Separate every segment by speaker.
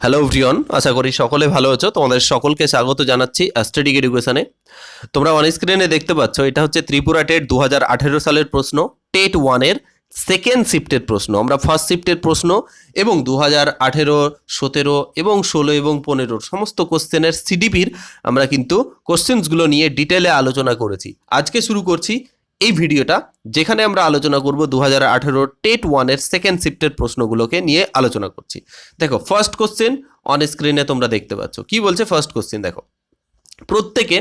Speaker 1: Hello ভ্রিয়ন আশা করি সকলে ভালো আছো। তোমাদের সকলকে স্বাগত জানাচ্ছি অ্যাস্টেটিক এডুকেশনে তোমরা অন স্ক্রিনে দেখতে পাচ্ছ, এটা হচ্ছে ত্রিপুরা টেট দু হাজার আঠেরো সালের প্রশ্ন। টেট ওয়ানের সেকেন্ড শিফটের প্রশ্ন। আমরা ফার্স্ট শিফটের প্রশ্ন এবং দু হাজার আঠেরো, সতেরো এবং ষোলো এবং পনেরোর সমস্ত কোশ্চেনের সিডিপির আমরা কিন্তু কোশ্চেন্সগুলো নিয়ে ডিটেলে আলোচনা করেছি। আজকে শুরু করছি এই ভিডিওটা যেখানে আমরা আলোচনা করব দু হাজার আঠেরো টেট ওয়ানের সেকেন্ড শিফটের প্রশ্নগুলোকে নিয়ে আলোচনা করছি। দেখো ফার্স্ট কোশ্চেন অন স্ক্রিনে তোমরা দেখতে পাচ্ছ। কি বলছে ফার্স্ট কোশ্চেন দেখো। প্রত্যেকে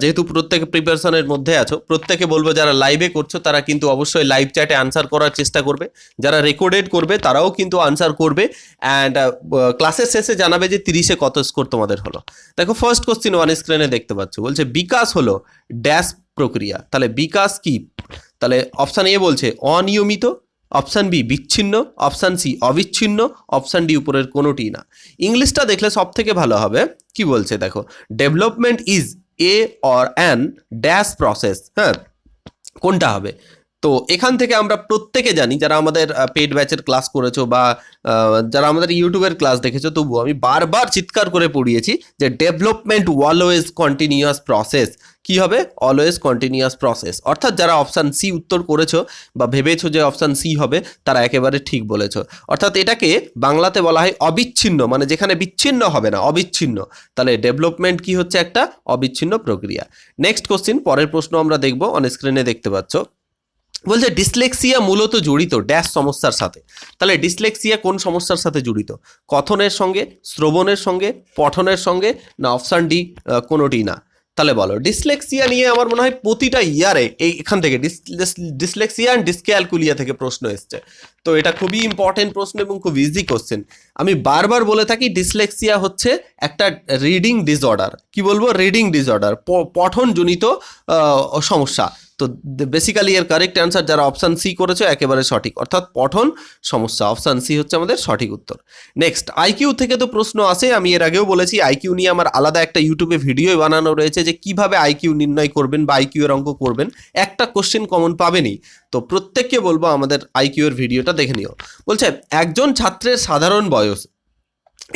Speaker 1: যেহেতু প্রত্যেকে প্রিপারেশনের মধ্যে আছো, প্রত্যেকে বলব যারা লাইভে করছ, তারা কিন্তু অবশ্যই লাইভ চ্যাটে আনসার করার চেষ্টা করবে। যারা রেকর্ডেড করবে, তারাও কিন্তু আনসার করবে। অ্যান্ড ক্লাসের শেষে জানাবে যে তিরিশে কত স্কোর তোমাদের হলো। দেখো ফার্স্ট কোশ্চেন ওয়ান স্ক্রিনে দেখতে পাচ্ছ। বলছে, বিকাশ হলো ড্যাশ প্রক্রিয়া। তাহলে বিকাশ কি? তাহলে অপশান এ বলছে, অনিয়মিত অপশান বি বিচ্ছিন্ন, অপশান সি অবিচ্ছিন্ন, অপশান ডি উপরের কোনোটি না। ইংলিশটা দেখলে সব থেকে ভালো হবে। কি বলছে দেখো? Development is a or an dash process হ্যাঁ কোনটা হবে? তো এখান থেকে আমরা প্রত্যেকে জানি, যারা আমাদের পেড ব্যাচের ক্লাস করেছ বা যারা আমাদের ইউটিউবের ক্লাস দেখেছ, তবুও আমি বারবার চিৎকার করে পড়িয়েছি যে ডেভেলপমেন্ট ওয়ালওয়েজ কন্টিনিউয়াস প্রসেস কি হবে? অলওয়েজ কন্টিনিউয়াস প্রসেস অর্থাৎ যারা অপশান সি উত্তর করেছ বা ভেবেছো যে অপশান সি হবে, তারা একেবারে ঠিক বলেছ। অর্থাৎ এটাকে বাংলাতে বলা হয় অবিচ্ছিন্ন মানে যেখানে বিচ্ছিন্ন হবে না, অবিচ্ছিন্ন। তাহলে ডেভেলপমেন্ট কি হচ্ছে একটা? অবিচ্ছিন্ন প্রক্রিয়া। নেক্সট কোশ্চিন পরের প্রশ্ন আমরা দেখব অন স্ক্রিনে দেখতে পাচ্ছ। বলছে ডিসলেক্সিয়া মূলত জড়িত ড্যাশ সমস্যার সাথে। তাহলে ডিসলেক্সিয়া কোন সমস্যার সাথে জড়িত? কথনের সঙ্গে, শ্রবণের সঙ্গে, পঠনের সঙ্গে, না অপশান ডি কোনোটি না। তাহলে বলো ডিসলেক্সিয়া নিয়ে আমার মনে হয় প্রতিটা ইয়ারে এই এখান থেকে ডিসলেক্সিয়া অ্যান্ড ডিসক্যালকুলিয়া থেকে প্রশ্ন এসছে। তো এটা খুবই ইম্পর্টেন্ট প্রশ্ন এবং খুব ইজি কোশ্চেন আমি বারবার বলে থাকি ডিসলেক্সিয়া হচ্ছে একটা রিডিং ডিসঅর্ডার কি বলব? রিডিং ডিসঅর্ডার পঠনজনিত সমস্যা। তো বেসিক্যালি এর কারেক্ট অ্যান্সার যারা অপশান সি করেছে, একেবারে সঠিক। অর্থাৎ পঠন সমস্যা অপশান সি হচ্ছে আমাদের সঠিক উত্তর। নেক্সট আইকিউ থেকে তো প্রশ্ন আসে, আমি এর আগেও বলেছি আইকিউ নিয়ে আমার আলাদা একটা ইউটিউবে ভিডিও বানানো রয়েছে যে কীভাবে আইকিউ নির্ণয় করবেন বা আইকিউ এর অঙ্ক করবেন। একটা কোশ্চেন কমন পাবেনই। তো প্রত্যেককে বলব আমাদের আইকিউ এর ভিডিওটা দেখে নিও। বলছে, একজন ছাত্রের সাধারণ বয়স,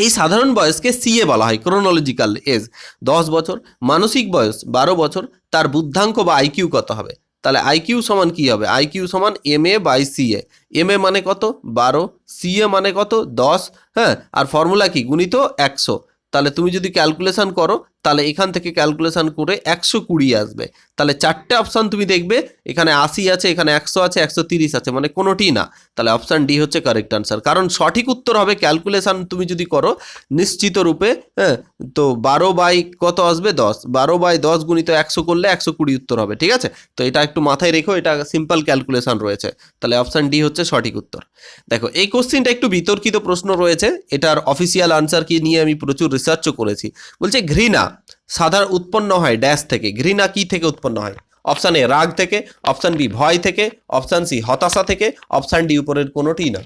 Speaker 1: এই সাধারণ বয়সকে সিএ বলা হয় ক্রোনোলজিক্যাল এজ দশ বছর, মানসিক বয়স, বারো বছর, তার বুদ্ধাঙ্ক বা আইকিউ কত হবে? তাহলে আইকিউ সমান কি হবে? আইকিউ সমান M A by C A M A মানে কত? বারো। সি এ মানে কত? দশ। হ্যাঁ? আর ফর্মুলা কি? গুণিত একশো। তাহলে তুমি যদি ক্যালকুলেশান করো তাহলে এখান থেকে ক্যালকুলেশন করে একশো কুড়ি আসবে। তাহলে চারটে অপশান তুমি দেখবে, এখানে আশি আছে, এখানে একশো আছে, একশো তিরিশ আছে মানে কোনোটি না। তাহলে অপশান ডি হচ্ছে কারেক্ট আনসার কারণ সঠিক উত্তর হবে ক্যালকুলেশান তুমি যদি করো, নিশ্চিত রূপে হ্যাঁ তো বারো বাই কত আসবে? দশ। বারো বাই দশ গুণিত একশো করলে একশো কুড়ি উত্তর হবে, ঠিক আছে? তো এটা একটু মাথায় রেখো, এটা সিম্পল ক্যালকুলেশান রয়েছে। তাহলে অপশান ডি হচ্ছে সঠিক উত্তর। দেখো, এই কোশ্চিনটা একটু বিতর্কিত প্রশ্ন রয়েছে। এটার অফিসিয়াল আনসার কি নিয়ে আমি প্রচুর রিসার্চও করেছি। বলছে ঘৃণা। সাধারণ উৎপন্ন হয় ড্যাশ থেকে, ঘৃণা কি থেকে উৎপন্ন হয়? অপশান এ, রাগ থেকে, অপশান বি, ভয় থেকে, অপশান সি, হতাশা থেকে, অপশান ডি উপরের কোনোটি না।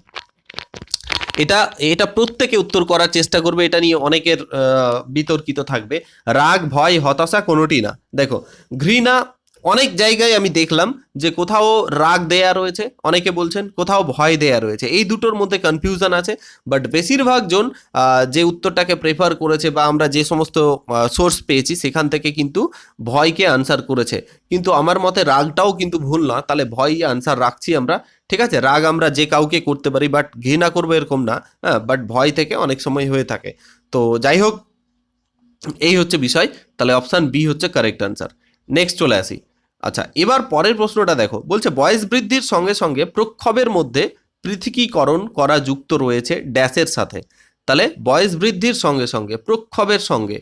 Speaker 1: এটা এটা প্রত্যেকে উত্তর করার চেষ্টা করবে, এটা নিয়ে অনেকের বিতর্কিত থাকবে। রাগ, ভয়, হতাশা কোনোটি না। দেখো, ঘৃণা অনেক জায়গায় আমি দেখলাম যে কোথাও রাগ দেয়া রয়েছে, অনেকে বলছেন কোথাও ভয় দেয়া রয়েছে। এই দুটোর মধ্যে কনফিউশন আছে বাট বেশিরভাগ জন যে উত্তরটাকে প্রেফার করেছে বা আমরা যে সমস্ত সোর্স পেয়েছি, সেখান থেকে কিন্তু ভয়কে আনসার করেছে। কিন্তু আমার মতে রাগটাও কিন্তু ভুল না, তাহলে ভয় আনসার রাখছি আমরা। ঠিক আছে? রাগ আমরা যে কাউকে করতে পারি বাট ঘৃণা করব এরকম না হ্যাঁ বাট ভয় থেকে অনেক সময় হয়ে থাকে। তো যাই হোক, এই হচ্ছে বিষয়, তাহলে অপশান বি হচ্ছে কারেক্ট আনসার নেক্সট চলে আসি। আচ্ছা এবার পরের প্রশ্নটা দেখো। বলছে, বয়স বৃদ্ধির সঙ্গে সঙ্গে প্রক্ষোভের মধ্যে পৃথকীকরণ করা যুক্ত রয়েছে ড্যাশের সাথে। তাহলে বয়স বৃদ্ধির সঙ্গে সঙ্গে প্রক্ষোভের সঙ্গে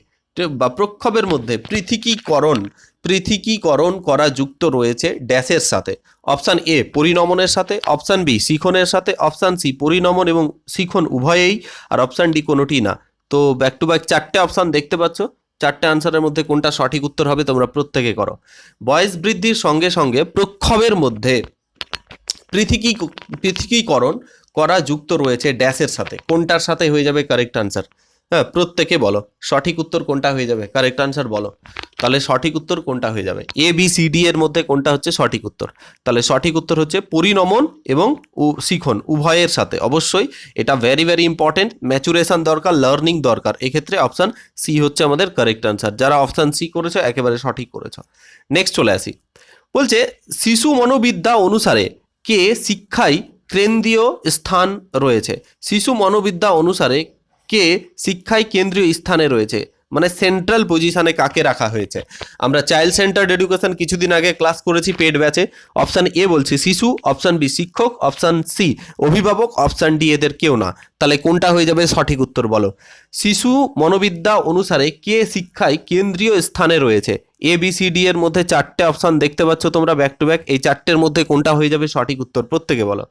Speaker 1: বা প্রক্ষোভের মধ্যে পৃথিকীকরণ পৃথিকীকরণ করা যুক্ত রয়েছে ড্যাশের সাথে। অপশান এ, পরিণমনের সাথে। অপশান বি, শিখনের সাথে। অপশান সি, পরিণমন এবং শিখন উভয়েই। আর অপশান ডি কোনোটি না। তো ব্যাক টু ব্যাক চারটে অপশান দেখতে পাচ্ছ। চারটে আনসারের মধ্যে কোনটা সঠিক উত্তর হবে তোমরা প্রত্যেকে করো। বয়স বৃদ্ধির সঙ্গে সঙ্গে প্রক্ষোভের মধ্যে পৃথিকী পৃথকীকরণ করা যুক্ত রয়েছে ড্যাশের সাথে। কোনটার সাথে হয়ে যাবে কারেক্ট আনসার হ্যাঁ প্রত্যেকে বলো। সঠিক উত্তর কোনটা হয়ে যাবে? কারেক্ট আনসার বলো। তাহলে সঠিক উত্তর কোনটা হয়ে যাবে? এ বি সি ডি এর মধ্যে কোনটা হচ্ছে সঠিক উত্তর? তাহলে সঠিক উত্তর হচ্ছে পরিণমন এবং শিখন, উভয়ের সাথে। অবশ্যই এটা ভেরি ভেরি ইম্পর্টেন্ট ম্যাচুরেশন দরকার লার্নিং দরকার। এক্ষেত্রে অপশান সি হচ্ছে আমাদের কারেক্ট আনসার যারা অপশান সি করেছ, একেবারে সঠিক করেছ। নেক্সট চলে আসি। বলছে, শিশু মনোবিদ্যা অনুসারে কে শিক্ষায় কেন্দ্রীয় স্থান রয়েছে? শিশু মনোবিদ্যা অনুসারে কে শিক্ষায় কেন্দ্রীয় স্থানে রয়েছে? মানে সেন্ট্রাল পজিশনে কাকে রাখা হয়েছে? আমরা চাইল্ড সেন্টার্ড এডুকেশন কিছুদিন আগে ক্লাস করেছি পেড ব্যাচে অপশান এ বলছি শিশু অপশান বি শিক্ষক অপশান সি অভিভাবক অপশান ডি এদের কেউ না। তাহলে কোনটা হয়ে যাবে? সঠিক উত্তর বলো। শিশু মনোবিদ্যা অনুসারে কে শিক্ষায় কেন্দ্রীয় স্থানে রয়েছে? এ বি সি ডি এর মধ্যে চারটে অপশান দেখতে পাচ্ছ তোমরা ব্যাক টু ব্যাক এই চারটের মধ্যে কোনটা হয়ে যাবে? সঠিক উত্তর প্রত্যেকে বলো।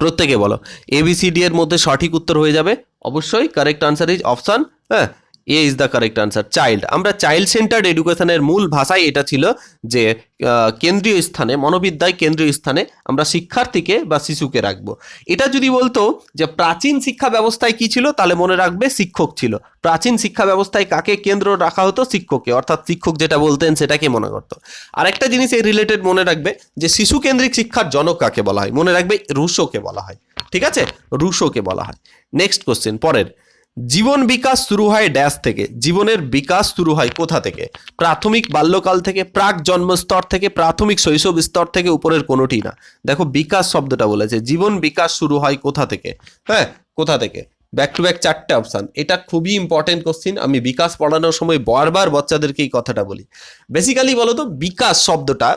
Speaker 1: প্রত্যেকে বলো। এবিসিডি এর মধ্যে সঠিক উত্তর হয়ে যাবে। অবশ্যই কারেক্ট আনসার ইজ অপশান হ্যাঁ A is the correct answer child আমরা চাইল্ড সেন্টার্ড এডুকেশনের মূল ভাষাই এটা ছিল যে কেন্দ্রীয় স্থানে, মনোবিদ্যায় কেন্দ্রীয় স্থানে আমরা শিক্ষার্থীকে বা শিশুকে রাখব। এটা যদি বলতো যে, প্রাচীন শিক্ষা ব্যবস্থায় কি ছিল, তাহলে মনে রাখবে শিক্ষক ছিল। প্রাচীন শিক্ষা ব্যবস্থায় কাকে কেন্দ্র রাখা হতো? শিক্ষককে। অর্থাৎ শিক্ষক যেটা বলতেন, সেটাকে মনে করতো। আরেকটা জিনিস এই রিলেটেড মনে রাখবে যে শিশু কেন্দ্রিক শিক্ষার জনক কাকে বলা হয়? মনে রাখবে রুশোকে বলা হয়। ঠিক আছে? রুশোকে বলা হয়। নেক্সট কোশ্চেন পরের। জীবন বিকাশ শুরু হয় ড্যাশ থেকে। জীবনের বিকাশ শুরু হয় কোথা থেকে? প্রাথমিক বাল্যকাল থেকে, প্রাক জন্মস্তর থেকে, প্রাথমিক শৈশব স্তর থেকে উপরের কোনোটি না। দেখো, বিকাশ শব্দটা বলেছে। জীবন বিকাশ শুরু হয় কোথা থেকে? হ্যাঁ কোথা থেকে? ব্যাক টু ব্যাক চারটে অপশান এটা খুবই ইম্পর্টেন্ট কোশ্চিন আমি বিকাশ পড়ানোর সময় বারবার বাচ্চাদেরকে এই কথাটা বলি। বেসিক্যালি বলো তো বিকাশ শব্দটা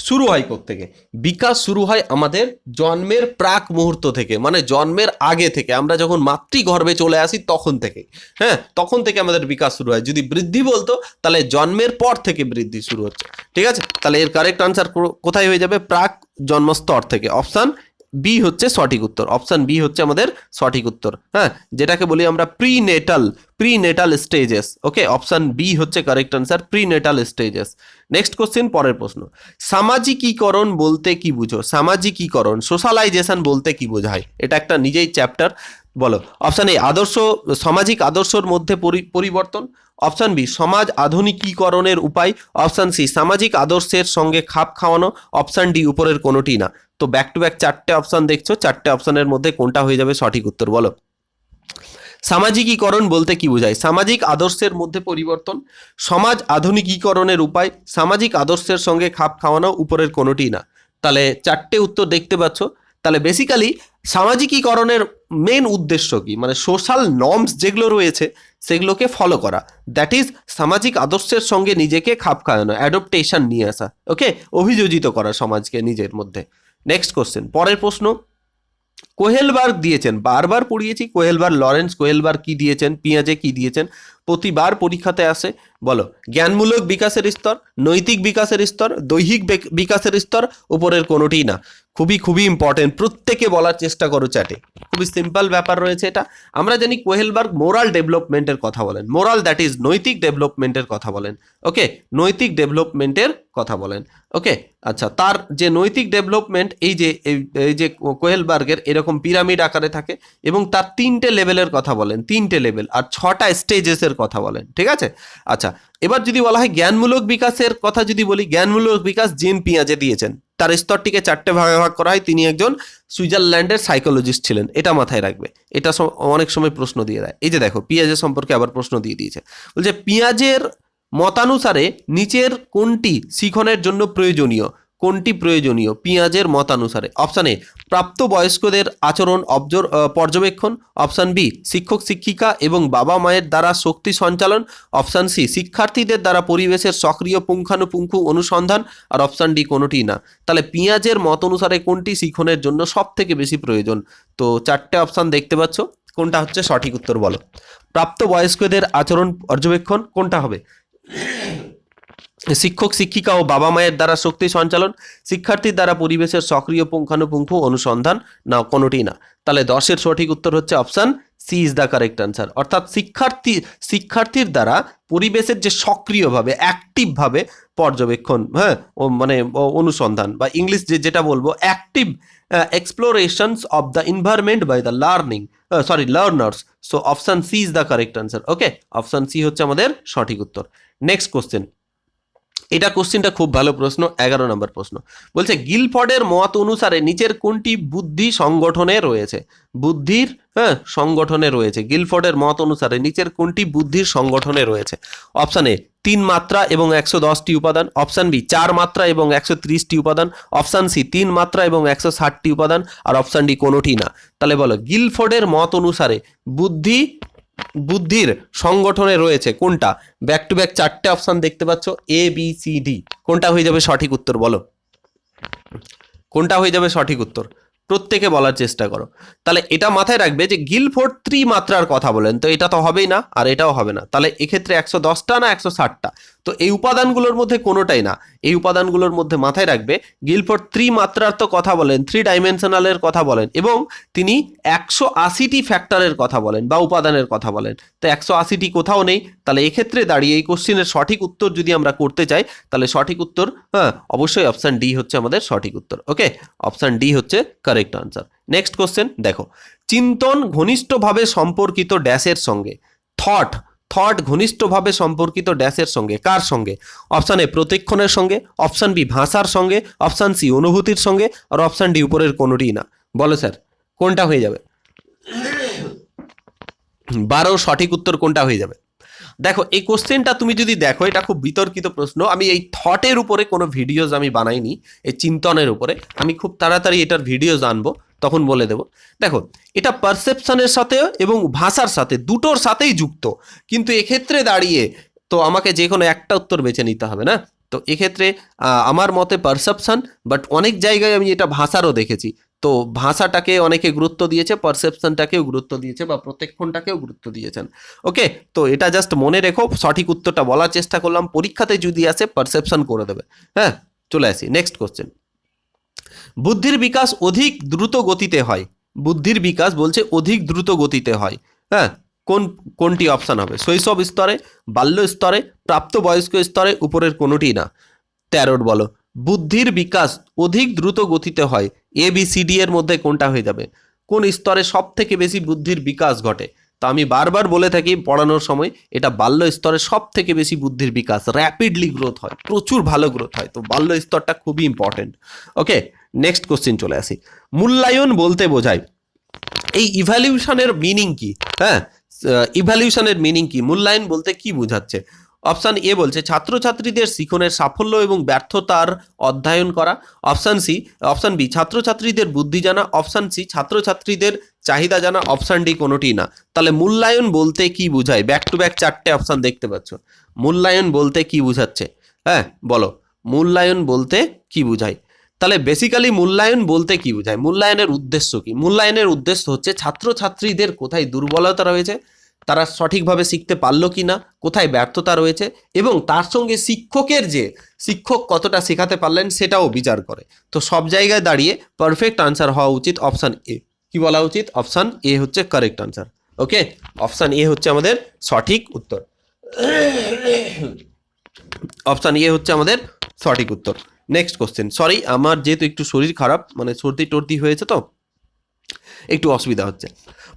Speaker 1: শুরু হয় থেকে বিকাশ শুরু হয় আমাদের জন্মের প্রাক মুহূর্ত থেকে মানে জন্মের আগে থেকে। আমরা যখন মাতৃগর্ভে চলে আসি তখন থেকে হ্যাঁ? তখন থেকে আমাদের বিকাশ শুরু হয়। যদি বৃদ্ধি বলতো, তাহলে জন্মের পর থেকে বৃদ্ধি শুরু হচ্ছে। ঠিক আছে? তাহলে এর কারেক্ট আনসার কোথায় হয়ে যাবে? প্রাক জন্মস্তর থেকে। অপশান বি হচ্ছে সঠিক উত্তর। অপশান বি হচ্ছে আমাদের সঠিক উত্তর। হ্যাঁ যেটাকে বলি আমরা prenatal prenatal stages okay option B হচ্ছে correct answer prenatal stages next question পরের প্রশ্ন। সামাজিকীকরণ বলতে কি বুঝো? সামাজিকীকরণ সোশ্যালাইজেশন বলতে কি বোঝায়? এটা একটা নিজেই চ্যাপ্টার বলো। অপশান এ আদর্শ, সামাজিক আদর্শর মধ্যে পরি- পরিবর্তন। অপশান বি, সমাজ আধুনিকীকরণের উপায়। অপশান সি, সামাজিক আদর্শের সঙ্গে খাপ খাওয়ানো। অপশান ডি, উপরের কোনোটি না। তো ব্যাক টু ব্যাক চারটে অপশান দেখছ, চারটে অপশানের মধ্যে কোনটা হয়ে যাবে সঠিক উত্তর বলো। সামাজিকীকরণ বলতে কি বোঝায়? সামাজিক আদর্শের মধ্যে পরিবর্তন। সমাজ আধুনিকীকরণের উপায়, সামাজিক আদর্শের সঙ্গে খাপ খাওয়ানো, উপরের কোনোটি না। তাহলে চারটে উত্তর দেখতে পাচ্ছ। তাহলে বেসিক্যালি সামাজিকীকরণের মেন উদ্দেশ্য কি? মানে সোশ্যাল নর্মস যেগুলো রয়েছে, সেগুলোকে ফলো করা। দ্যাট ইজ সামাজিক আদর্শের সঙ্গে নিজেকে খাপ খাওয়ানো অ্যাডপ্টেশন নিয়ে আসা ওকে অভিযোজিত করা সমাজকে নিজের মধ্যে। নেক্সট কোশ্চেন পরের প্রশ্ন। কোহেলবার্গ দিয়েছেন, বারবার পড়িয়েছি কোহেলবার লরেন্স কোহেলবার কি দিয়েছেন, পিঁয়াজে কি দিয়েছেন? প্রতিবার পরীক্ষাতে আসে, বলো, জ্ঞানমূলক বিকাশের স্তর, নৈতিক বিকাশের স্তর, দৈহিক বেক- বিকাশের স্তর, উপরের কোনোটিই না। খুবই খুবই ইম্পর্টেন্ট প্রত্যেকে বলার চেষ্টা করো চ্যাটে খুবই সিম্পল ব্যাপার রয়েছে এটা। আমরা জানি কোহেলবার্গ মোরাল ডেভেলপমেন্টের কথা বলেন। মোরাল দ্যাট ইজ নৈতিক ডেভেলপমেন্টের কথা বলেন। ওকে নৈতিক ডেভেলপমেন্টের কথা বলেন। ওকে আচ্ছা তার যে নৈতিক ডেভেলপমেন্ট এই যে, এই- যে কোহেলবার্গের এরকম পিরামিড আকারে থাকে এবং তার তিনটে লেভেলের কথা বলেন। তিনটে লেভেল আর ছটা স্টেজেসের কথা বলেন। ঠিক আছে? আচ্ছা এবার যদি বলা হয় জ্ঞানমূলক বিকাশের কথা যদি বলি, জ্ঞানমূলক বিকাশ জিন পিঁয়াজে দিয়েছেন। তার স্তরটিকে চারটে ভাগে ভাগ করা হয়। তিনি একজন সুইজারল্যান্ডের সাইকোলজিস্ট ছিলেন। এটা মাথায় রাখবে। এটা অনেক সময় প্রশ্ন দিয়ে দেয়। এই যে দেখো, পিঁয়াজের সম্পর্কে আবার প্রশ্ন দিয়ে দিয়েছে। বলছে, পিঁয়াজের মতানুসারে নিচের কোনটি শিখনের জন্য প্রয়োজনীয়? কোনটি প্রয়োজনীয়? পিঁয়াজের মতানুসারে। অপশান এ, প্রাপ্তবয়স্কদের আচরণ অবজর পর্যবেক্ষণ। অপশান বি, শিক্ষক, শিক্ষিকা এবং বাবা মায়ের দ্বারা শক্তি সঞ্চালন। অপশান সি, শিক্ষার্থীদের দ্বারা পরিবেশের সক্রিয় পুঙ্খানুপুঙ্খ অনুসন্ধান। আর অপশান ডি কোনোটি না। তাহলে পিঁয়াজের মত অনুসারে কোনটি শিখনের জন্য সব থেকে বেশি প্রয়োজন? তো চারটে অপশান দেখতে পাচ্ছ। কোনটা হচ্ছে সঠিক উত্তর বলো। প্রাপ্তবয়স্কদের আচরণ পর্যবেক্ষণ কোনটা হবে? শিক্ষক, শিক্ষিকা ও বাবা মায়ের দ্বারা শক্তি সঞ্চালন, শিক্ষার্থীর দ্বারা পরিবেশের সক্রিয় পুঙ্খানুপুঙ্খ অনুসন্ধান, না কোনোটি না। তাহলে দশের সঠিক উত্তর হচ্ছে option C is the correct answer অর্থাৎ শিক্ষার্থী, শিক্ষার্থীর দ্বারা পরিবেশের যে সক্রিয়ভাবে অ্যাক্টিভভাবে পর্যবেক্ষণ হ্যাঁ ও মানে অনুসন্ধান বা ইংলিশ যে, যেটা বলব active explorations of the environment by the learning sorry learners so option C is the correct answer okay option C হচ্ছে আমাদের সঠিক উত্তর। নেক্সট কোশ্চেন এটা কোশ্চেনটা খুব ভালো প্রশ্ন, এগারো নম্বর প্রশ্ন। বলছে গিলফর্ডের মত অনুসারে নিচের কোনটি বুদ্ধি সংগঠনে রয়েছে? বুদ্ধির হ্যাঁ সংগঠনে রয়েছে। গিলফর্ডের মত অনুসারে নিচের কোনটি বুদ্ধির সংগঠনে রয়েছে? অপশান এ, তিন মাত্রা এবং একশো দশটি উপাদান। অপশান বি, চার মাত্রা এবং একশো ত্রিশটি উপাদান। অপশান সি, তিন মাত্রা এবং একশো ষাটটি উপাদান। আর অপশান ডি, কোনোটি না। তাহলে বলো গিলফোর্ডের মত অনুসারে বুদ্ধি বুদ্ধির সংগঠনে রয়েছে। কোনটা? ব্যাক টু ব্যাক চারটে অপশান দেখতে পাচ্ছ এ বি সি ডি কোনটা হয়ে যাবে সঠিক উত্তর বলো? কোনটা হয়ে যাবে সঠিক উত্তর? প্রত্যেকে বলার চেষ্টা করো। তাহলে এটা মাথায় রাখবে যে গিলফোর্ড ত্রিমাত্রার কথা বলেন, তো এটা তো হবেই না, আর এটাও হবে না। তাহলে এক্ষেত্রে একশো দশটা না একশো ষাটটা? তো এই উপাদানগুলোর মধ্যে কোনোটাই না। এই উপাদানগুলোর মধ্যে মাথায় রাখবে, গিলফোর্ড তো কথা বলেন থ্রি ডাইমেনশনালের কথা বলেন এবং তিনি একশো আশিটি ফ্যাক্টরের কথা বলেন বা উপাদানের কথা বলেন। তো একশো আশিটি কোথাও নেই, তাহলে এক্ষেত্রে দাঁড়িয়ে এই কোশ্চেনের সঠিক উত্তর যদি আমরা করতে চাই, তাহলে সঠিক উত্তর হ্যাঁ অবশ্যই অপশান ডি হচ্ছে আমাদের সঠিক উত্তর ওকে অপশান ডি হচ্ছে কারেক্ট আনসার নেক্সট কোশ্চেন দেখো, চিন্তন ঘনিষ্ঠভাবে সম্পর্কিত ড্যাশের সঙ্গে থট থট ঘনিষ্ঠভাবে সম্পর্কিত ড্যাশের সঙ্গে, কার সঙ্গে? অপশান এ প্রতিক্ষণের সঙ্গে অপশান বি ভাষার সঙ্গে অপশান সি অনুভূতির সঙ্গে, আর অপশান ডি উপরের কোনোটিই না। বলো স্যার, কোনটা হয়ে যাবে? বারো সঠিক উত্তর কোনটা হয়ে যাবে? দেখো, এই কোশ্চেনটা তুমি যদি দেখো, এটা খুব বিতর্কিত প্রশ্ন। আমি এই থটের উপরে কোনো ভিডিওজ আমি বানাইনি, এই চিন্তনের উপরে। আমি খুব তাড়াতাড়ি এটার ভিডিওজ আনব, তখন বলে দেব। দেখো, এটা পারসেপশনের সাথে এবং ভাষার সাথে, দুটোর সাথেই যুক্ত। কিন্তু এক্ষেত্রে দাঁড়িয়ে তো আমাকে যে কোনো একটা উত্তর বেছে নিতে হবে, না? তো এক্ষেত্রে আমার মতে পারসেপশন বাট অনেক জায়গায় আমি এটা ভাষারও দেখেছি। তো ভাষাটাকে অনেকে গুরুত্ব দিয়েছে পারসেপশনটাকেও গুরুত্ব দিয়েছে বা প্রত্যেকক্ষণটাকেও গুরুত্ব দিয়েছেন। ওকে তো এটা জাস্ট মনে রেখো, সঠিক উত্তরটা বলার চেষ্টা করলাম, পরীক্ষাতে যদি আসে পারসেপশন করে দেবে। হ্যাঁ চলে আসি নেক্সট কোশ্চেন বুদ্ধির বিকাশ অধিক দ্রুত গতিতে হয়। বুদ্ধির বিকাশ বলছে অধিক দ্রুত গতিতে হয়। হ্যাঁ কোন, কোনটি অপশান হবে? শৈশব স্তরে, বাল্য স্তরে, প্রাপ্তবয়স্ক স্তরে, উপরের কোনোটি না। তেরোর বলো। বুদ্ধির বিকাশ অধিক দ্রুত গতিতে হয়। এ বি সি ডি এর মধ্যে কোনটা হয়ে যাবে? কোন স্তরে সব থেকে বেশি বুদ্ধির বিকাশ ঘটে? তো আমি বারবার বলে থাকি পড়ানোর সময়, এটা বাল্য স্তরে সব থেকে বেশি বুদ্ধির বিকাশ। র্যাপিডলি গ্রোথ হয়, প্রচুর ভালো গ্রোথ হয়, তো বাল্য স্তরটা খুবই ইম্পর্টেন্ট ওকে নেক্সট কোশ্চিন চলে আসি। মূল্যায়ন বলতে বোঝায়, এই ইভ্যালিউশনের মিনিং কি? হ্যাঁ ইভ্যালিউশনের মিনিং কি? মূল্যায়ন বলতে কি বোঝাচ্ছে? অপশান এ বলছে, ছাত্রছাত্রীদের শিখনের সাফল্য এবং ব্যর্থতার অধ্যয়ন করা। অপশান সি, অপশান বি, ছাত্রছাত্রীদের বুদ্ধি জানা। অপশান সি, ছাত্রছাত্রীদের চাহিদা জানা। অপশান ডি কোনোটি না। তাহলে মূল্যায়ন বলতে কি বোঝায়? ব্যাক টু ব্যাক চারটে অপশান দেখতে পাচ্ছ। মূল্যায়ন বলতে কি বোঝাচ্ছে? হ্যাঁ বলো। মূল্যায়ন বলতে কি বোঝায়? তাহলে বেসিক্যালি মূল্যায়ন বলতে কি বোঝায়? মূল্যায়নের উদ্দেশ্য কি? মূল্যায়নের উদ্দেশ্য হচ্ছে, ছাত্রছাত্রীদের কোথায় দুর্বলতা রয়েছে? তারা সঠিকভাবে শিখতে পারল কি না কোথায় ব্যর্থতা রয়েছে এবং তার সঙ্গে শিক্ষকের যে শিক্ষক কতটা শেখাতে পারলেন সেটাও বিচার করে। তো সব জায়গায় দাঁড়িয়ে পারফেক্ট আনসার হওয়া উচিত অপশান এ কি বলা উচিত? অপশান এ হচ্ছে correct answer okay option A হচ্ছে আমাদের সঠিক উত্তর। অপশান এ হচ্ছে আমাদের সঠিক উত্তর। নেক্সট কোশ্চেন সরি আমার যেহেতু একটু শরীর খারাপ মানে সর্দি টর্দি হয়েছে তো একটু অসুবিধা হচ্ছে।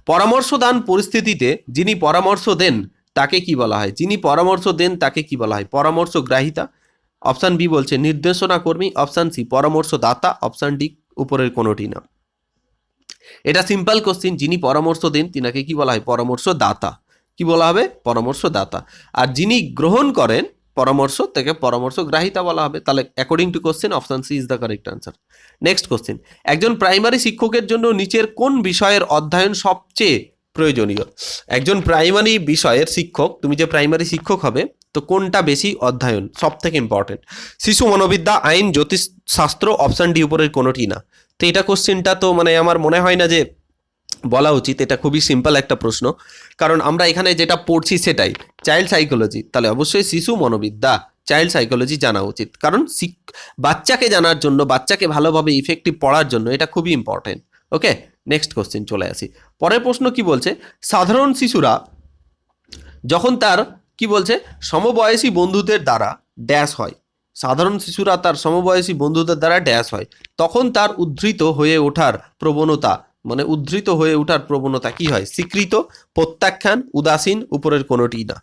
Speaker 1: পরামর্শ দান পরিস্থিতিতে যিনি পরামর্শ দেন, তাকে কি বলা হয়? যিনি পরামর্শ দেন, তাকে কি বলা হয়? পরামর্শ গ্রাহিতা। অপশান বি বলছে, নির্দেশনা কর্মী। অপশান সি, পরামর্শ দাতা। অপশান ডি, উপরের কোনোটি না। এটা সিম্পল কোশ্চিন যিনি পরামর্শ দেন, তিনাকে কি বলা হয়? পরামর্শ দাতা। কি বলা হবে? পরামর্শ দাতা। আর যিনি গ্রহণ করেন পরামর্শ তাকে পরামর্শ গ্রাহিতা বলা হবে। তাহলে according to question option C is the correct answer next question একজন প্রাইমারি শিক্ষকের জন্য নিচের কোন বিষয়ের অধ্যয়ন সবচেয়ে প্রয়োজনীয়? একজন প্রাইমারি বিষয়ের শিক্ষক, তুমি যে প্রাইমারি শিক্ষক হবে, তো কোনটা বেশি অধ্যয়ন সব থেকে ইম্পর্টেন্ট শিশু মনোবিদ্যা, আইন জ্যোতিষ শাস্ত্র অপশান ডি উপরের কোনোটি না? তো এটা কোশ্চেনটা তো মানে আমার মনে হয় না যে বলা উচিত, এটা খুবই সিম্পল একটা প্রশ্ন। কারণ আমরা এখানে যেটা পড়ছি সেটাই। চাইল্ড সাইকোলজি তাহলে অবশ্যই শিশু মনোবিদ্যা চাইল্ড সাইকোলজি জানা উচিত। কারণ বাচ্চাকে জানার জন্য, বাচ্চাকে ভালোভাবে ইফেক্টিভ পড়ার জন্য এটা খুবই ইম্পর্টেন্ট ওকে নেক্সট কোশ্চেন চলে আসি। পরের প্রশ্ন কি বলছে? সাধারণ শিশুরা যখন তার, কি বলছে? সমবয়সী বন্ধুদের দ্বারা ড্যাশ হয়। সাধারণ শিশুরা তার সমবয়সী বন্ধুদের দ্বারা ড্যাশ হয়। তখন তার উদ্ধৃত হয়ে ওঠার প্রবণতা মানে উদ্ধৃত হয়ে ওঠার প্রবণতা কি হয়? স্বীকৃত, প্রত্যাখ্যান, উদাসীন, উপরের কোনোটি না।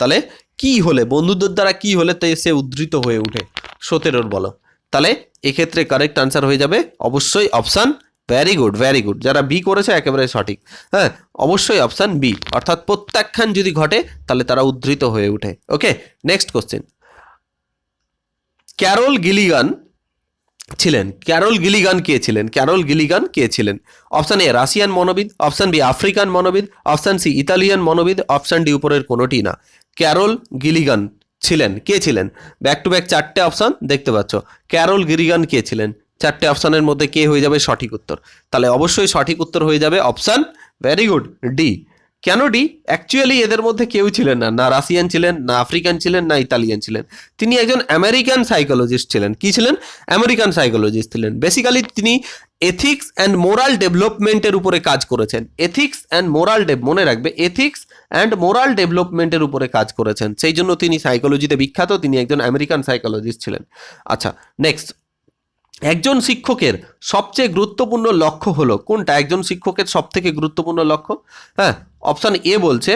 Speaker 1: তাহলে কি হলে, বন্ধুদের দ্বারা কি হলে তাই সে উদ্ধৃত হয়ে উঠে? সতেরোর বলো তাহলে এক্ষেত্রে কারেক্ট আনসার হয়ে যাবে অবশ্যই option very good very good যারা বি করেছে একেবারে সঠিক। হ্যাঁ অবশ্যই অপশান বি অর্থাৎ প্রত্যাখ্যান যদি ঘটে, তাহলে তারা উদ্ধৃত হয়ে ওঠে okay next question Carol Gilligan ছিলেন? ক্যারল গিলিগান কে ছিলেন? ক্যারল গিলিগান কে ছিলেন? অপশান এ রাশিয়ান মনোবিদ অপশান বি আফ্রিকান মনোবিদ অপশান সি ইতালিয়ান মনোবিদ অপশান ডি উপরের কোনোটি না। ক্যারল গিলিগান ছিলেন? কে ছিলেন? ব্যাক টু ব্যাক চারটে অপশান দেখতে পাচ্ছ। ক্যারল গিরিগান কে ছিলেন? চারটে অপশানের মধ্যে কে হয়ে যাবে সঠিক উত্তর। তাহলে অবশ্যই সঠিক উত্তর হয়ে যাবে অপশান ভেরি গুড ডি কেন ডি? অ্যাকচুয়ালি এদের মধ্যে কেউ ছিলেন না। না রাশিয়ান ছিলেন, না আফ্রিকান ছিলেন, না ইতালিয়ান ছিলেন। তিনি একজন আমেরিকান সাইকোলজিস্ট ছিলেন। কি ছিলেন? আমেরিকান সাইকোলজিস্ট ছিলেন। বেসিক্যালি তিনি এথিক্স অ্যান্ড মোরাল ডেভেলপমেন্টের উপরে কাজ করেছেন। এথিক্স অ্যান্ড মোরাল ডেভ মনে রাখবে এথিক্স অ্যান্ড মোরাল ডেভেলপমেন্টের উপরে কাজ করেছেন। সেই জন্য তিনি সাইকোলজিতে বিখ্যাত। তিনি একজন আমেরিকান সাইকোলজিস্ট ছিলেন। আচ্ছা নেক্সট একজন শিক্ষকের সবচেয়ে গুরুত্বপূর্ণ লক্ষ্য হলো কোনটা? একজন শিক্ষকের সবথেকে গুরুত্বপূর্ণ লক্ষ্য? হ্যাঁ অপশান এ বলছে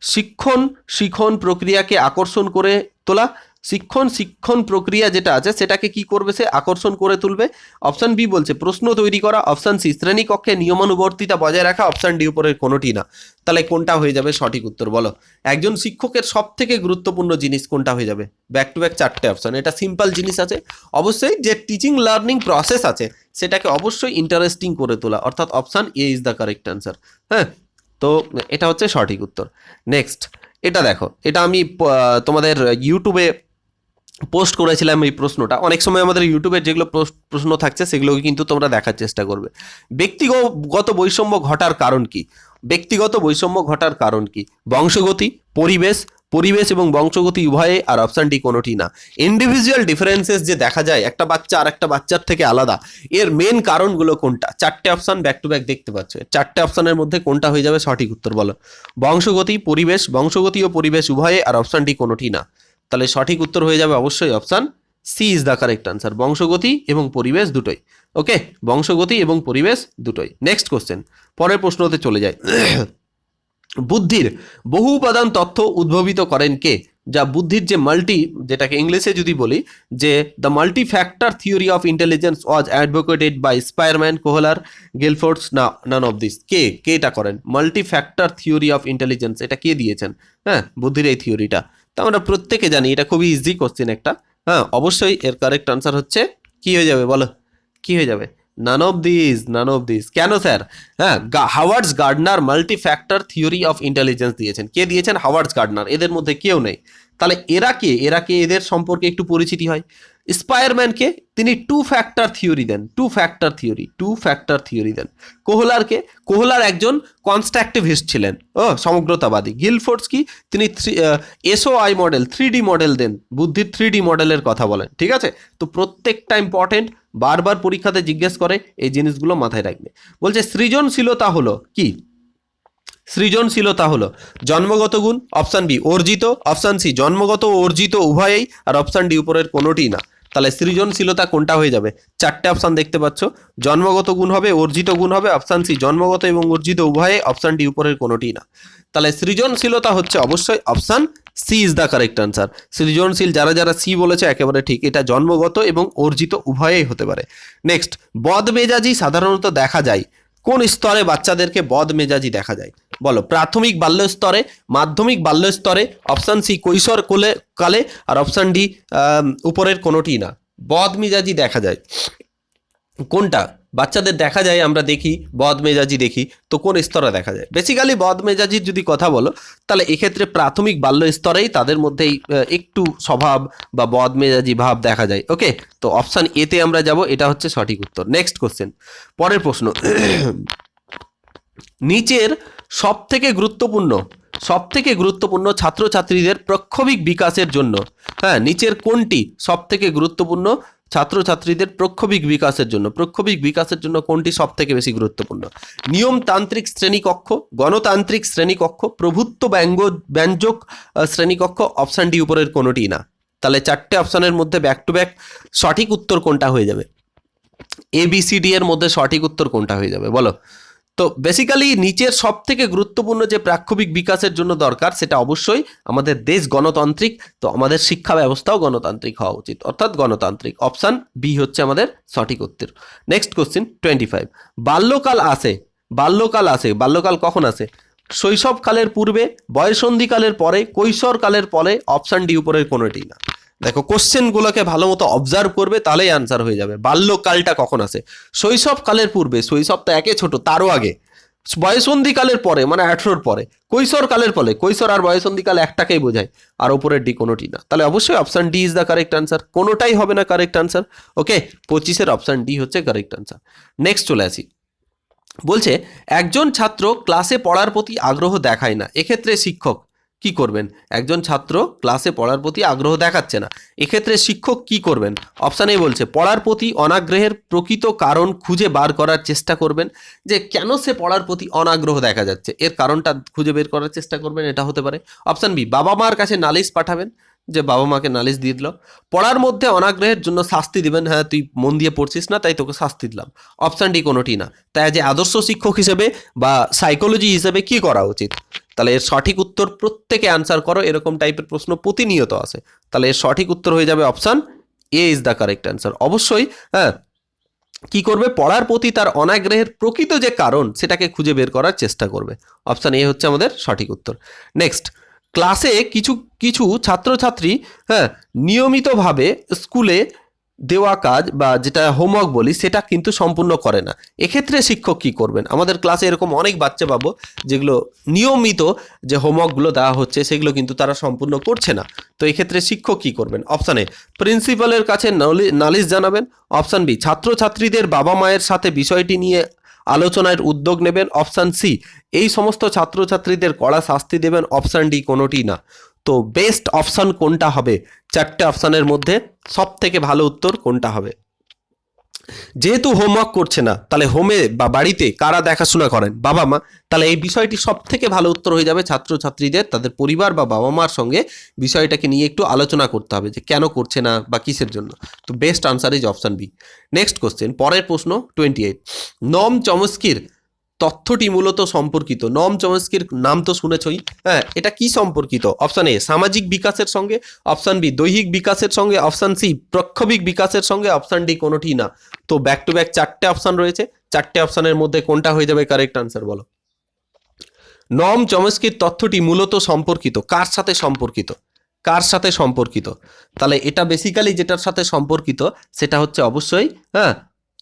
Speaker 1: শিক্ষণ, শিখন প্রক্রিয়াকে আকর্ষণ করে তোলা। শিক্ষণ শিক্ষণ প্রক্রিয়া যেটা আছে, সেটাকে কি করবে সে? আকর্ষণ করে তুলবে। অপশান বি বলছে, প্রশ্ন তৈরি করা। অপশান সি, শ্রেণীকক্ষে নিয়মানুবর্তিতা বজায় রাখা। অপশান ডি উপরের কোনোটি না। তাহলে কোনটা হয়ে যাবে? সঠিক উত্তর বলো। একজন শিক্ষকের সব থেকে গুরুত্বপূর্ণ জিনিস কোনটা হয়ে যাবে? ব্যাক টু ব্যাক চারটে অপশান। এটা সিম্পল জিনিস আছে। অবশ্যই যে টিচিং লার্নিং প্রসেস আছে, সেটাকে অবশ্যই ইন্টারেস্টিং করে তোলা। অর্থাৎ option A is the correct answer. হ্যাঁ? তো এটা হচ্ছে সঠিক উত্তর। নেক্সট এটা দেখো, এটা আমি তোমাদের ইউটিউবে পোস্ট করেছিলাম এই প্রশ্নটা। অনেক সময় আমাদের ইউটিউবে যেগুলো প্রশ্ন থাকছে, সেগুলোকে কিন্তু তোমরা দেখার চেষ্টা করবে। ব্যক্তিগত বৈষম্য ঘটার কারণ কি? ব্যক্তিগত বৈষম্য ঘটার কারণ কি? বংশগতি, পরিবেশ পরিবেশ এবং বংশগতি উভয়ে আর অপশানটি কোনোটি না। ইন্ডিভিজুয়াল ডিফারেন্সেস যে দেখা যায়, একটা বাচ্চা আর একটা বাচ্চার থেকে আলাদা, এর মেন কারণগুলো কোনটা? চারটে অপশান ব্যাক টু ব্যাক দেখতে পাচ্ছ। চারটে অপশানের মধ্যে কোনটা হয়ে যাবে সঠিক উত্তর বলো। বংশগতি, পরিবেশ, বংশগতি ও পরিবেশ উভয়ে আর অপশানটি কোনোটি না। তাহলে সঠিক উত্তর হয়ে যাবে অবশ্যই option C is the correct answer বংশগতি এবং পরিবেশ দুটোই। ওকে বংশগতি এবং পরিবেশ দুটোই। নেক্সট কোশ্চেন পরের প্রশ্নতে চলে যায় বুদ্ধির বহু উপাদান তথ্য উদ্ভাবিত করেন কে? যা বুদ্ধির যে মাল্টি যেটাকে ইংলিশে যদি বলি, যে the multi factor theory of intelligence was advocated by Spearman Kohler Guilford's না নান অফ দিস কে? কে এটা করেন? Multi factor theory of intelligence এটা কে দিয়েছেন? হ্যাঁ বুদ্ধির এই থিওরিটা তা আমরা প্রত্যেকে জানি, এটা খুবই ইজি কোশ্চেন একটা। হ্যাঁ অবশ্যই এর কারেক্ট আনসার হচ্ছে, কি হয়ে যাবে বলো? কি হয়ে যাবে? None of this none of this কেন স্যার? হ্যাঁ Howard's Gardner multi factor theory of intelligence দিয়েছেন। কে দিয়েছেন? হাওয়ার্ডস গার্ডনার এদের মধ্যে কেউ নেই। তাহলে এরা কে? এরা কে এদের সম্পর্কে একটু পরিচিতি হয়? স্পায়ারম্যানকে তিনি টু ফ্যাক্টর থিওরি দেন। Two factor theory two factor theory দেন কোহলারকে কোহলার একজন কনস্ট্রাকটিভিস্ট ছিলেন। ও, সমগ্রতাবাদী। গিলফোর্ডস কি? তিনি SOI model three D model দেন। বুদ্ধির থ্রি ডি মডেলের কথা বলেন। ঠিক আছে? তো প্রত্যেকটা ইম্পর্টেন্ট বারবার পরীক্ষাতে জিজ্ঞেস করে এই জিনিসগুলো মাথায় রাখবে। বলছে, সৃজনশীলতা হলো কি? সৃজনশীলতা হলো জন্মগত গুণ অপশান বি অর্জিত অপশান সি জন্মগত অর্জিত উভয়েই, আর অপশান ডি উপরের কোনোটি না। তাহলে সৃজনশীলতা কোনটা হয়ে যাবে? চারটে অপশান দেখতে পাচ্ছ। জন্মগত গুণ হবে, অর্জিত গুণ হবে অপশান সি জন্মগত এবং অর্জিত উভয়ে অপশান ডি উপরের কোনোটি না। তাহলে সৃজনশীলতা হচ্ছে অবশ্যই option C is the correct answer সৃজনশীল, যারা যারা সি বলেছে, একেবারে ঠিক। এটা জন্মগত এবং অর্জিত উভয়েই হতে পারে। নেক্সট বদ মেজাজি সাধারণত দেখা যায়। কোন স্তরে বাচ্চাদেরকে বদ মেজাজি দেখা যায়? বলো, প্রাথমিক বাল্য স্তরে, মাধ্যমিক বাল্য স্তরে, অপশান সি কৈশোর কোলে, কালে, আর অপশান ডি উপরের কোনোটি না। বদ মেজাজি দেখা যায়। কোনটা? বাচ্চাদের দেখা যায়, আমরা দেখি, বদ মেজাজি দেখি, তো কোন স্তরে দেখা যায়? বেসিক্যালি বদ মেজাজির যদি কথা বলো, তাহলে এক্ষেত্রে প্রাথমিক বাল্য স্তরেই তাদের মধ্যেই একটু স্বভাব বা বদ মেজাজি ভাব দেখা যায় ওকে তো অপশান এতে আমরা যাব, এটা হচ্ছে সঠিক উত্তর। নেক্সট কোশ্চেন পরের প্রশ্ন। নিচের সব থেকে গুরুত্বপূর্ণ সব থেকে গুরুত্বপূর্ণ ছাত্রছাত্রীদের প্রক্ষোভিক বিকাশের জন্য হ্যাঁ নিচের কোনটি সব থেকে গুরুত্বপূর্ণ? ছাত্রছাত্রীদের প্রক্ষোভিক বিকাশের জন্য। প্রক্ষোভিক বিকাশের জন্য কোনটি সব থেকে বেশি গুরুত্বপূর্ণ? নিয়মতান্ত্রিক শ্রেণীকক্ষ, গণতান্ত্রিক শ্রেণীকক্ষ, প্রভুত্ব ব্যঙ্গ, ব্যঞ্জক শ্রেণীকক্ষ অপশান ডি উপরের কোনোটি না। তাহলে চারটে অপশানের মধ্যে ব্যাক টু ব্যাক সঠিক উত্তর কোনটা হয়ে যাবে? এবিসিডি এর মধ্যে সঠিক উত্তর কোনটা হয়ে যাবে? বলো। তো বেসিক্যালি নিচের সব থেকে গুরুত্বপূর্ণ যে প্রাক্ষবিক বিকাশের জন্য দরকার, সেটা অবশ্যই আমাদের দেশ গণতান্ত্রিক, তো আমাদের শিক্ষা ব্যবস্থাও গণতান্ত্রিক হওয়া উচিত, অর্থাৎ গণতান্ত্রিক। অপশান বি হচ্ছে আমাদের সঠিক উত্তর। নেক্সট কোশ্চিন টোয়েন্টি ফাইভ বাল্যকাল আসে বাল্যকাল আসে বাল্যকাল কখন আসে শৈশবকালের পূর্বে, বয়সন্ধিকালের পরে, কৈশোরকালের পরে অপশান ডি উপরের কোনোটি না। দেখো কোশ্চেনগুলোকে ভালো মতো অবজার্ভ করবে, তাহলেই আনসার হয়ে যাবে। বাল্যকালটা কখন আসে? শৈশবকালের পূর্বে, শৈশব তো একে ছোট, তারও আগে। বয়সন্ধিকালের পরে মানে আঠেরোর পরে। কৈশোর কালের পরে, কৈশোর আর বয়সন্ধিকাল একটাকেই বোঝায়, আর ওপরের ডি কোনোটি না। তাহলে অবশ্যই option D is the correct answer কোনোটাই হবে না কারেক্ট আনসার ওকে পঁচিশের অপশান ডি হচ্ছে কারেক্ট আনসার নেক্সট চলে আসি। বলছে, একজন ছাত্র ক্লাসে পড়ার প্রতি আগ্রহ দেখায় না। এক্ষেত্রে শিক্ষক কি করবেন? একজন ছাত্র ক্লাসে পড়ার প্রতি আগ্রহ দেখাচ্ছে না। এক্ষেত্রে শিক্ষক কি করবেন? অপশান এ বলছে, পড়ার প্রতি অনাগ্রহের প্রকৃত কারণ খুঁজে বার করার চেষ্টা করবেন। যে কেন সে পড়ার প্রতি অনাগ্রহ দেখা যাচ্ছে? এর কারণটা খুঁজে বের করার চেষ্টা করবেন, এটা হতে পারে। অপশান বি বাবা মার কাছে নালিশ পাঠাবেন। যে বাবা মাকে নালিশ দিয়ে দিল। পড়ার মধ্যে অনাগ্রহের জন্য শাস্তি দিবেন হ্যাঁ তুই মন দিয়ে পড়ছিস না, তাই তোকে শাস্তি দিলাম। অপশান ডি কোনোটি না। তাই যে আদর্শ শিক্ষক হিসেবে বা সাইকোলজি হিসেবে কি করা উচিত? তাহলে এর সঠিক উত্তর প্রত্যেকে আনসার করো, এরকম টাইপের প্রশ্ন প্রতিনিয়ত আসে। তাহলে এর সঠিক উত্তর হয়ে যাবে option A is the correct answer অবশ্যই হ্যাঁ কি করবে? পড়ার প্রতি তার অনাগ্রহের প্রকৃত যে কারণ, সেটাকে খুঁজে বের করার চেষ্টা করবে। অপশান এ হচ্ছে আমাদের সঠিক উত্তর। নেক্সট ক্লাসে কিছু কিছু ছাত্রছাত্রী হ্যাঁ নিয়মিতভাবে স্কুলে দেওয়া কাজ বা যেটা হোমওয়ার্ক বলি, সেটা কিন্তু সম্পূর্ণ করে না। এক্ষেত্রে শিক্ষক কি করবেন? আমাদের ক্লাসে এরকম অনেক বাচ্চা পাবো, যেগুলো নিয়মিত যে হোমওয়ার্কগুলো দেওয়া হচ্ছে, সেগুলো কিন্তু তারা সম্পূর্ণ করছে না। তো এক্ষেত্রে শিক্ষক কি করবেন? অপশান এ প্রিন্সিপালের কাছে নালি- নালিশ জানাবেন। অপশান বি ছাত্রছাত্রীদের বাবা মায়ের সাথে বিষয়টি নিয়ে আলোচনার উদ্যোগ নেবেন অপশান সি এই সমস্ত ছাত্রছাত্রীদের কড়া শাস্তি দেবেন অপশান ডি কোনোটি না। তো বেস্ট অপশান কোনটা হবে? চারটে অপশানের মধ্যে সব থেকে ভালো উত্তর কোনটা হবে? যেহেতু হোমওয়ার্ক করছে না, তাহলে হোমে বা বাড়িতে কারা দেখাশোনা করেন? বাবা, মা? তাহলে এই বিষয়টি সব থেকে ভালো উত্তর হয়ে যাবে ছাত্রছাত্রীদের, তাদের পরিবার বা বাবা মার সঙ্গে বিষয়টাকে নিয়ে একটু আলোচনা করতে হবে যে কেন করছে না বা কিসের জন্য। তো best answer is option B next question পরের প্রশ্ন টোয়েন্টি এইট নম চমস্কির তথ্যটি মূলত সম্পর্কিত। নম চমস্কির নাম তো শুনেছই। হ্যাঁ এটা কি সম্পর্কিত? অপশান এ সামাজিক বিকাশের সঙ্গে। অপশান বি দৈহিক বিকাশের সঙ্গে। অপশান সি প্রক্ষোভিক বিকাশের সঙ্গে। অপশান ডি কোনোটি না। তো ব্যাক টু ব্যাক চারটে অপশান রয়েছে। চারটে অপশানের মধ্যে কোনটা হয়ে যাবে কারেক্ট আনসার বলো। নম চমস্কির তথ্যটি মূলত সম্পর্কিত। কার সাথে সম্পর্কিত? কার সাথে সম্পর্কিত? তাহলে এটা বেসিক্যালি যেটার সাথে সম্পর্কিত, সেটা হচ্ছে অবশ্যই হ্যাঁ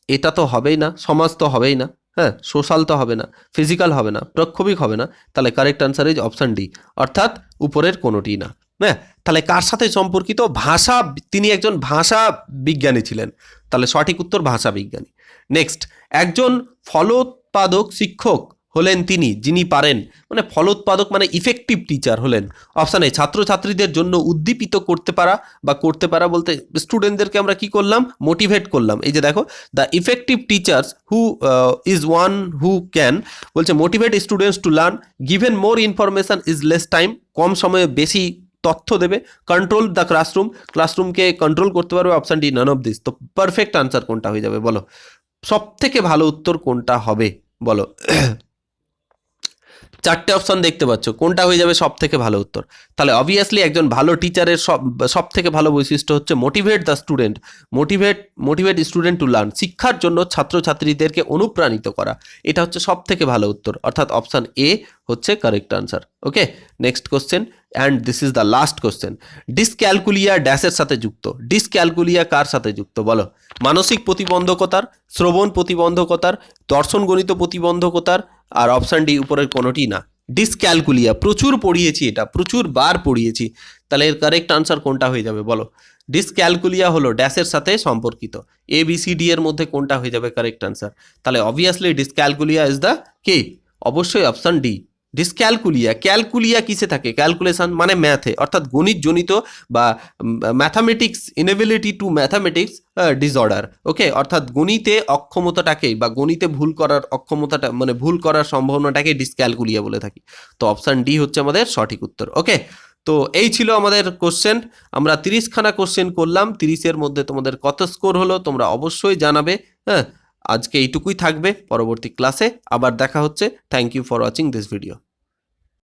Speaker 1: এটা তো হবেই না, সমাজ তো হবেই না। হ্যাঁ সোশ্যাল তো হবে না ফিজিক্যাল হবে না, প্রক্ষোভিক হবে না, তাহলে correct answer is option D অর্থাৎ উপরের কোনোটি না। হ্যাঁ তাহলে কার সাথে সম্পর্কিত? ভাষা, তিনি একজন ভাষা বিজ্ঞানী ছিলেন, তাহলে সঠিক উত্তর ভাষা বিজ্ঞানী। নেক্সট একজন ফলোৎপাদক শিক্ষক হলেন তিনি, যিনি পারেন। মানে ফলোৎপাদক মানে ইফেক্টিভ টিচার হলেন। অপশান এ, ছাত্রছাত্রীদের জন্য উদ্দীপিত করতে পারা বা করতে পারা বলতে স্টুডেন্টদেরকে আমরা কি করলাম? মোটিভেট করলাম। এই যে দেখো the effective teachers who is one who can বলছে motivate students to learn given more information is less time কম সময়ে বেশি তথ্য দেবে কন্ট্রোল দ্য ক্লাসরুম ক্লাসরুমকে কন্ট্রোল করতে পারবে option D none of this তো পারফেক্ট আনসার কোনটা হয়ে যাবে বলো? সব থেকে ভালো উত্তর কোনটা হবে? বলো। চারটে অপশান দেখতে পাচ্ছ। কোনটা হয়ে যাবে সব থেকে ভালো উত্তর? তাহলে অবভিয়াসলি একজন ভালো টিচারের সব সব থেকে ভালো বৈশিষ্ট্য হচ্ছে motivate the student motivate motivate student to learn শিক্ষার জন্য ছাত্রছাত্রীদেরকে অনুপ্রাণিত করা। এটা হচ্ছে সব থেকে ভালো উত্তর। অর্থাৎ অপশান এ হচ্ছে correct answer okay next question and this is the last question dyscalculia ড্যাশের সাথে যুক্ত। ডিসক্যালকুলিয়া কার সাথে যুক্ত? বলো। মানসিক প্রতিবন্ধকতার, শ্রবণ প্রতিবন্ধকতার, দর্শন গণিত প্রতিবন্ধকতার আর অপশান ডি উপরের কোনোটি না। ডিসক্যালকুলিয়া প্রচুর পড়িয়েছি এটা, প্রচুর বার পড়িয়েছি। তাহলে এর কারেক্ট আনসার কোনটা হয়ে যাবে? বলো। ডিসক্যালকুলিয়া হলো ড্যাশের সাথে সম্পর্কিত। এ বি সি ডি এর মধ্যে কোনটা হয়ে যাবে? কারেক্ট আনসার তাহলে অবভিয়াসলি ডিসক্যালকুলিয়া ইজ দ্য কে অবশ্যই অপশান ডি ডিসক্যালকুলিয়া ক্যালকুলিয়া কিসে থাকে? ক্যালকুলেশন মানে ম্যাথে অর্থাৎ গণিত জনিত বা mathematics inability to mathematics disorder okay অর্থাৎ গণিতে অক্ষমতাটাকেই বা গণিতে ভুল করার অক্ষমতাটা মানে ভুল করার সম্ভাবনাটাকে ডিসক্যালকুলিয়া বলে থাকি। তো অপশান ডি হচ্ছে আমাদের সঠিক উত্তর ওকে তো এই ছিল আমাদের কোশ্চেন আমরা তিরিশখানা কোশ্চেন করলাম। তিরিশের মধ্যে তোমাদের কত স্কোর হলো তোমরা অবশ্যই জানাবে হ্যাঁ? আজকে এইটুকুই থাকবে পরবর্তী ক্লাসে আবার দেখা হচ্ছে। Thank you for watching this video